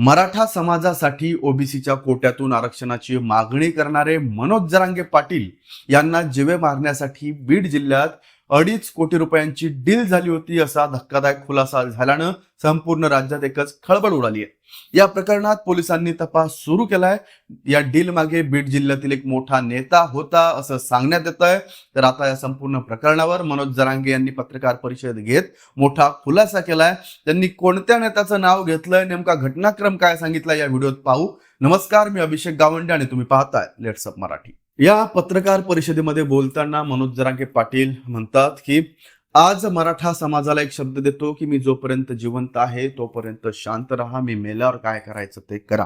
मराठा समाजासाठी ओबीसीच्या कोट्यातून आरक्षणाची मागणी करणारे मनोज जरांगे पाटील यांना जिवे मारण्यासाठी बीड जिल्ह्यात अडीच कोटी रुपयांची डील झाली होती असा धक्कादायक खुलासा झाल्यानं संपूर्ण राज्यात एकच खळबळ उडाली आहे. या प्रकरणात पोलिसांनी तपास सुरू केलाय. या डील मागे बीड जिल्ह्यातील एक मोठा नेता होता असं सांगण्यात येत आहे तर आता या संपूर्ण प्रकरणावर मनोज जरांगे यांनी पत्रकार परिषद घेत मोठा खुलासा केलाय. त्यांनी कोणत्या नेत्याचं नाव घेतलंय नेमका घटनाक्रम काय सांगितला या व्हिडिओत पाहू. नमस्कार मी अभिषेक गावंडे आणि तुम्ही पाहताय लेट्स अप मराठी. या पत्रकार परिषदेमध्ये बोलताना मनोज जरांगे पाटील म्हणतात की आज मराठा समाजाला एक शब्द देतो की मी जोपर्यंत जिवंत आहे तोपर्यंत शांत राहा मी मेल्यावर काय करायचं ते करा.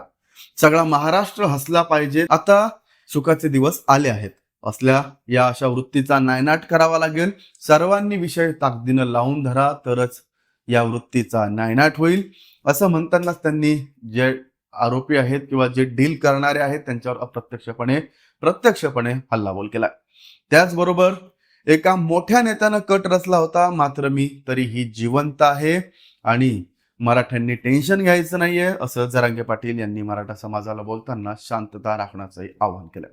सगळा महाराष्ट्र हसला पाहिजे. आता सुखाचे दिवस आले आहेत. असल्या या अशा वृत्तीचा नायनाट करावा लागेल. सर्वांनी विषय ताकदीनं लावून धरा तरच या वृत्तीचा नायनाट होईल. असं म्हणतानाच त्यांनी जे आरोपी आहेत किंवा जे डील करणारे आहेत त्यांच्यावर अप्रत्यक्षपणे प्रत्यक्षपणे हल्लाबोल केला त्याचबरोबर एका मोठ्या नेत्यानं कट रचला होता मात्र मी तरीही जिवंत आहे आणि मराठ्यांनी टेन्शन घ्यायचं नाहीये असं जरांगे पाटील यांनी मराठा समाजाला बोलताना शांतता राखण्याचंही आवाहन केलं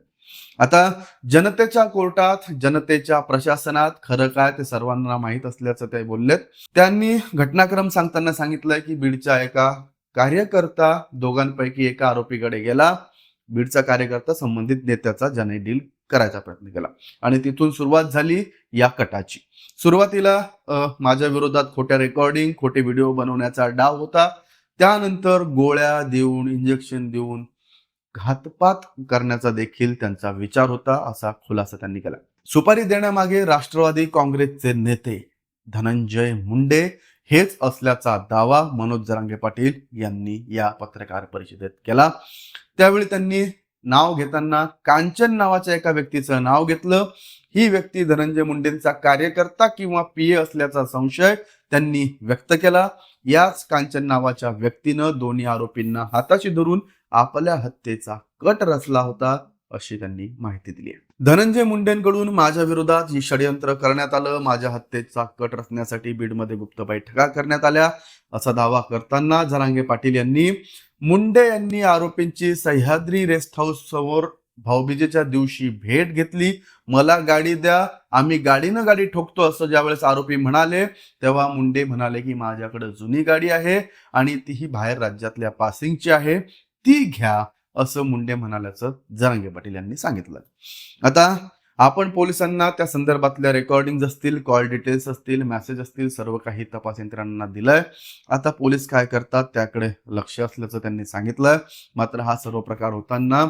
आता जनतेच्या कोर्टात जनतेच्या प्रशासनात खरं काय ते सर्वांना माहीत असल्याचं ते बोललेत. त्यांनी घटनाक्रम सांगताना सांगितलंय की बीडच्या एका कार्यकर्ता दोघांपैकी एका आरोपीकडे गेला. बीडचा कार्यकर्ता संबंधित नेत्याचा ज्याने डील करायचा प्रयत्न केला. आणि तिथून सुरुवात झाली या कटाची. सुरुवातीला माझ्या विरोधात खोट्या रेकॉर्डिंग खोटे व्हिडिओ बनवण्याचा डाव होता. त्यानंतर गोळ्या देऊन इंजेक्शन देऊन घातपात करण्याचा देखील त्यांचा विचार होता असा खुलासा त्यांनी केला. सुपारी देण्यामागे राष्ट्रवादी काँग्रेसचे नेते धनंजय मुंडे हेच असल्याचा दावा मनोज जरांगे पाटील यांनी या पत्रकार परिषदेत केला. त्यावेळी त्यांनी नाव घेताना कांचन नावाच्या एका व्यक्तीचं नाव घेतलं. ही व्यक्ती धनंजय मुंडेंचा कार्यकर्ता किंवा पीए असल्याचा संशय त्यांनी व्यक्त केला. याच कांचन नावाच्या व्यक्तीनं दोन्ही आरोपींना हाताशी धरून आपल्या हत्येचा कट रचला होता अशी त्यांनी माहिती दिली आहे. धनंजय मुंडेंकडून माझ्या विरोधात ही षडयंत्र करण्यात आलं. माझ्या हत्येचा कट रचण्यासाठी बीडमध्ये गुप्त बैठका करण्यात आल्या. असा दावा करताना जरांगे पाटील यांनी मुंडे यांनी आरोपींची सह्याद्री रेस्ट हाऊस समोर भाऊबीजेच्या दिवशी भेट घेतली. मला गाडी द्या आम्ही गाडीनं गाडी ठोकतो असं ज्यावेळेस आरोपी म्हणाले तेव्हा मुंडे म्हणाले की माझ्याकडे जुनी गाडी आहे आणि तीही बाहेर राज्यातल्या पासिंगची आहे. ती घ्या असं मुंडे म्हणाल्याचं जरांगे पाटील यांनी सांगितलं. आता आपण पोलिसांना त्या संदर्भातल्या रेकॉर्डिंग असतील कॉल डिटेल्स असतील मेसेज असतील सर्व काही तपास यंत्रणांना दिलंय. आता पोलीस काय करतात त्याकडे लक्ष असल्याचं त्यांनी सांगितलं मात्र हा सर्व प्रकार होताना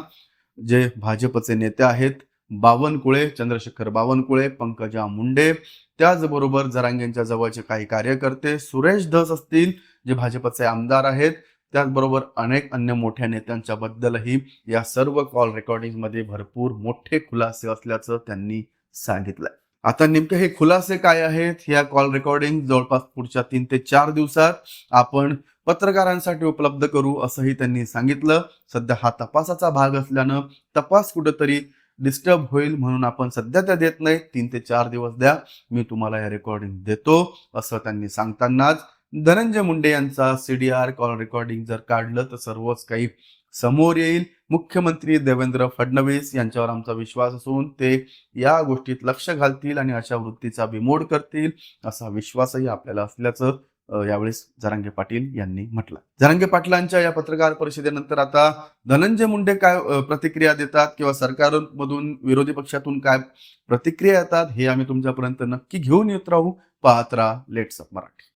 जे भाजपचे नेते आहेत बावनकुळे चंद्रशेखर बावनकुळे पंकजा मुंडे त्याचबरोबर जरांगेंच्या जवळचे काही कार्यकर्ते सुरेश धस असतील जे भाजपचे आमदार आहेत त्याचबरोबर अनेक अन्य मोठ्या नेत्यांच्याबद्दलही या सर्व कॉल रेकॉर्डिंगमध्ये भरपूर मोठे खुलासे असल्याचं त्यांनी सांगितलंय. आता नेमके हे खुलासे काय आहेत? या कॉल रेकॉर्डिंग जवळपास पुढच्या तीन ते चार दिवसात आपण पत्रकारांसाठी उपलब्ध करू असंही त्यांनी सांगितलं. सध्या हा तपासाचा भाग असल्यानं तपास कुठंतरी डिस्टर्ब होईल म्हणून आपण सध्या त्या देत नाही. तीन ते चार दिवस द्या मी तुम्हाला या रेकॉर्डिंग देतो असं त्यांनी सांगतानाच धनंजय मुंडे यांचा सीडीआर कॉल रेकॉर्डिंग जर काढलं तर सर्वच काही समोर येईल. मुख्यमंत्री देवेंद्र फडणवीस यांच्यावर आमचा विश्वास असून ते या गोष्टीत लक्ष घालतील आणि अशा वृत्तीचा बिमोड करतील असा विश्वासही आपल्याला असल्याचं यावेळेस जरांगे पाटील यांनी म्हटलं. जरांगे पाटलांच्या या पत्रकार परिषदेनंतर आता धनंजय मुंडे काय प्रतिक्रिया देतात किंवा सरकारमधून विरोधी पक्षातून काय प्रतिक्रिया येतात हे आम्ही तुमच्यापर्यंत नक्की घेऊन येत राहू. पाहत राहा लेट्स अप मराठी.